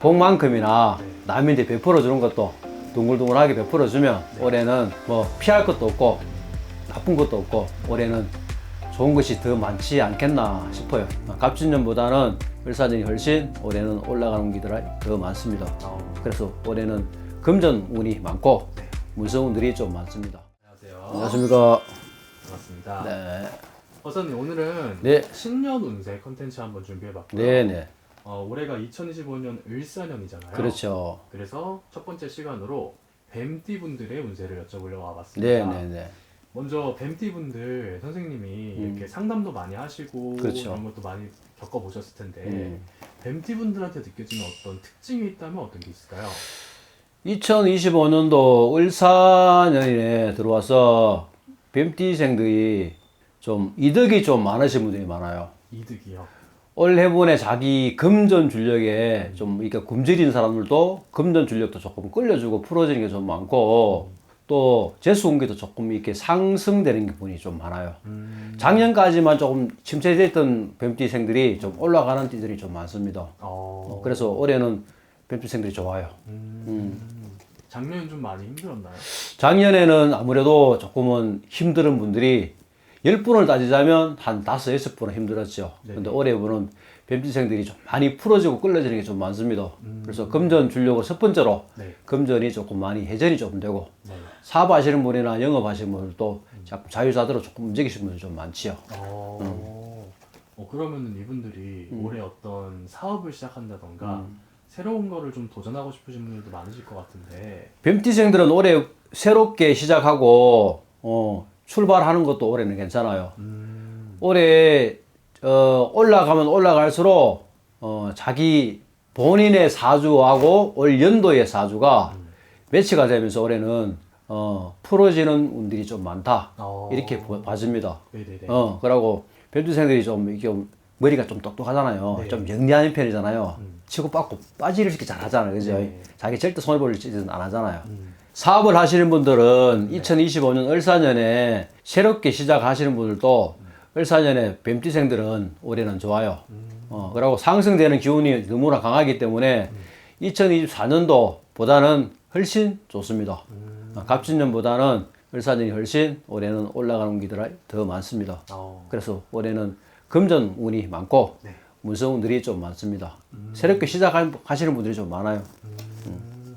복만큼이나 네. 남한테 베풀어 주는 것도 둥글둥글하게 베풀어 주면 네. 올해는 뭐 피할 것도 없고 나쁜 것도 없고 올해는 좋은 것이 더 많지 않겠나 싶어요. 갑진년보다는 을사년이 훨씬 올해는 올라가는 기들이 더 많습니다. 어, 그래서 올해는 금전 운이 많고 네. 문서운들이 좀 많습니다. 안녕하세요. 안녕하십니까? 반갑습니다. 네. 어선님 오늘은 네. 신년 운세 컨텐츠 한번 준비해봤고요. 네네. 어, 올해가 2025년 을사년이잖아요. 그렇죠. 그래서 첫 번째 시간으로 뱀띠 분들의 운세를 여쭤보려고 와봤습니다. 네네네. 먼저 뱀띠 분들 선생님이 음. 이렇게 상담도 많이 하시고 그렇죠. 이런 것도 많이 겪어보셨을 텐데 음. 뱀띠 분들한테 느껴지는 어떤 특징이 있다면 어떤 게 있을까요? 2025년도 을사년에 들어와서 뱀띠생들이 좀 이득이 좀 많으신 분들이 많아요. 이득이요. 올 해분에 자기 금전 줄력에 좀 이렇게 굶주린 사람들도 금전 줄력도 조금 끌려주고 풀어지는 게 좀 많고 또 재수 운기도 조금 이렇게 상승되는 부분이 좀 많아요. 음. 작년까지만 조금 침체됐던 뱀띠생들이 좀 올라가는 띠들이 좀 많습니다. 어. 어, 그래서 올해는 뱀띠생들이 좋아요. 음. 작년엔 좀 많이 힘들었나요? 작년에는 아무래도 조금은 힘든 분들이 10분을 따지자면 한 5, 6분은 힘들었죠. 네. 근데 올해분은 뱀띠생들이 좀 많이 풀어지고 끌려지는 게 좀 많습니다. 그래서 금전 주려고 첫 번째로 네. 금전이 조금 많이 회전이 조금 되고 네. 사업하시는 분이나 영업하시는 분들도 자꾸 자유자대로 조금 움직이시는 분들이 좀 많지요. 어, 어, 그러면은 이분들이 음. 올해 어떤 사업을 시작한다던가 새로운 거를 좀 도전하고 싶으신 분들도 많으실 것 같은데 뱀띠생들은 올해 새롭게 시작하고 어, 출발하는 것도 올해는 괜찮아요. 음, 올해 어, 올라가면 올라갈수록 어, 자기 본인의 사주하고 올 연도의 사주가 매치가 되면서 올해는 어, 풀어지는 운들이 좀 많다 어. 이렇게 보- 봐집니다. 네네네. 어, 그러고 뱀주생들이 좀 이게 좀 머리가 좀 똑똑하잖아요. 네. 좀 영리한 편이잖아요. 음. 치고 빠고 빠지를 이렇게 잘 하잖아요. 그죠? 네. 자기 절대 손해 볼 짓은 안 하잖아요. 음. 사업을 하시는 분들은 2025년 을사년에 새롭게 시작하시는 분들도 을사년에 뱀띠생들은 올해는 좋아요. 어, 그리고 상승되는 기운이 너무나 강하기 때문에 2024년도 보다는 훨씬 좋습니다. 어, 갑진년보다는 을사년이 훨씬 올해는 올라가는 기들이 더 많습니다. 어. 그래서 올해는 금전 운이 많고 네. 문서운들이 좀 많습니다. 새롭게 시작하시는 분들이 좀 많아요. 음.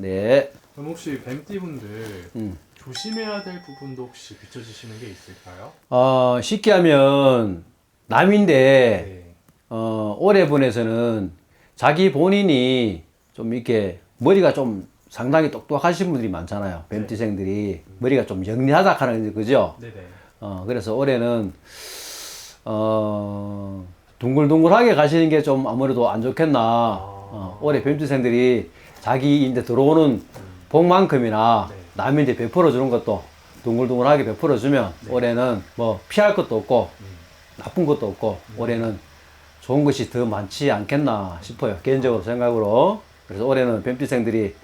네. 그럼 혹시 뱀띠 분들 음. 조심해야 될 부분도 혹시 비춰주시는 게 있을까요? 어, 쉽게 하면 남인데 네. 어, 올해 분에서는 자기 본인이 좀 이렇게 머리가 좀 상당히 똑똑하신 분들이 많잖아요. 뱀띠생들이 머리가 좀 영리하다 하는 그죠? 네네. 어, 그래서 올해는 어, 둥글둥글하게 가시는 게 좀 아무래도 안 좋겠나. 어, 올해 뱀띠생들이 자기 이제 들어오는 복만큼이나 네. 남한테 베풀어 주는 것도 둥글둥글하게 베풀어 주면 올해는 뭐 피할 것도 없고 나쁜 것도 없고 올해는 좋은 것이 더 많지 않겠나 싶어요. 개인적으로 생각으로. 그래서 올해는 뱀띠생들이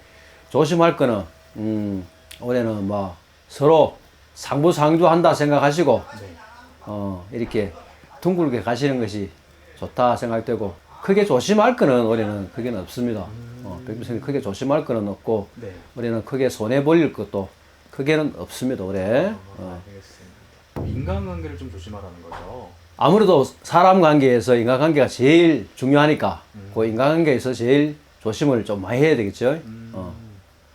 조심할 거는 음, 올해는 뭐 서로 상부상조한다 생각하시고 네. 어, 이렇게 둥글게 가시는 것이 좋다 생각되고 크게 조심할 거는 올해는 크게는 없습니다. 어, 백두생이 크게 조심할 거는 없고 네. 올해는 크게 손해 벌릴 것도 크게는 없습니다. 올해 어, 어. 알겠습니다. 인간관계를 좀 조심하라는 거죠. 아무래도 사람 관계에서 인간관계가 제일 중요하니까 그 인간관계에서 제일 조심을 좀 많이 해야 되겠죠. 어.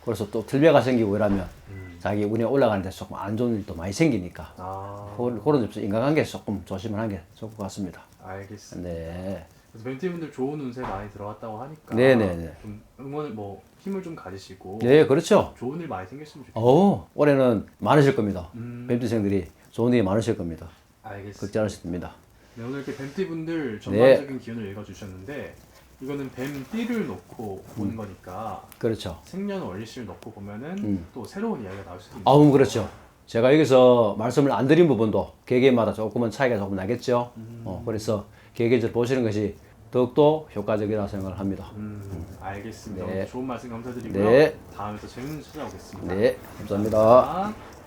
그래서 또 틀배가 생기고 이러면 음. 자기 운이 올라가는 데 조금 안 좋은 일도 많이 생기니까 아, 그런 그런 점에서 인간관계에서 조금 조심을 하는 게 좋을 것 같습니다. 알겠습니다. 네. 그래서 뱀티분들 좋은 운세 많이 들어왔다고 하니까 네네네. 좀 응원을 뭐 힘을 좀 가지시고 네, 그렇죠. 좋은 일 많이 생겼으면 좋겠어요. 어, 올해는 많으실 겁니다. 음. 뱀띠생들이 좋은 일이 많으실 겁니다. 알겠습니다. 걱정하실 겁니다. 네, 오늘 이렇게 뱀띠분들 네. 전반적인 기운을 읽어주셨는데 이거는 뱀띠를 놓고 보는 거니까 그렇죠. 생년 월일시를 놓고 보면은 음. 또 새로운 이야기가 나올 수도 있는 아우, 그렇죠. 제가 여기서 말씀을 안 드린 부분도 개개마다 조금은 차이가 조금 나겠죠. 음. 어, 그래서 개개적으로 보시는 것이 더욱더 효과적이라고 생각을 합니다. 음, 알겠습니다. 네. 좋은 말씀 감사드리고요. 네. 다음에 또 재밌는 찾아오겠습니다. 네, 감사합니다. 감사합니다.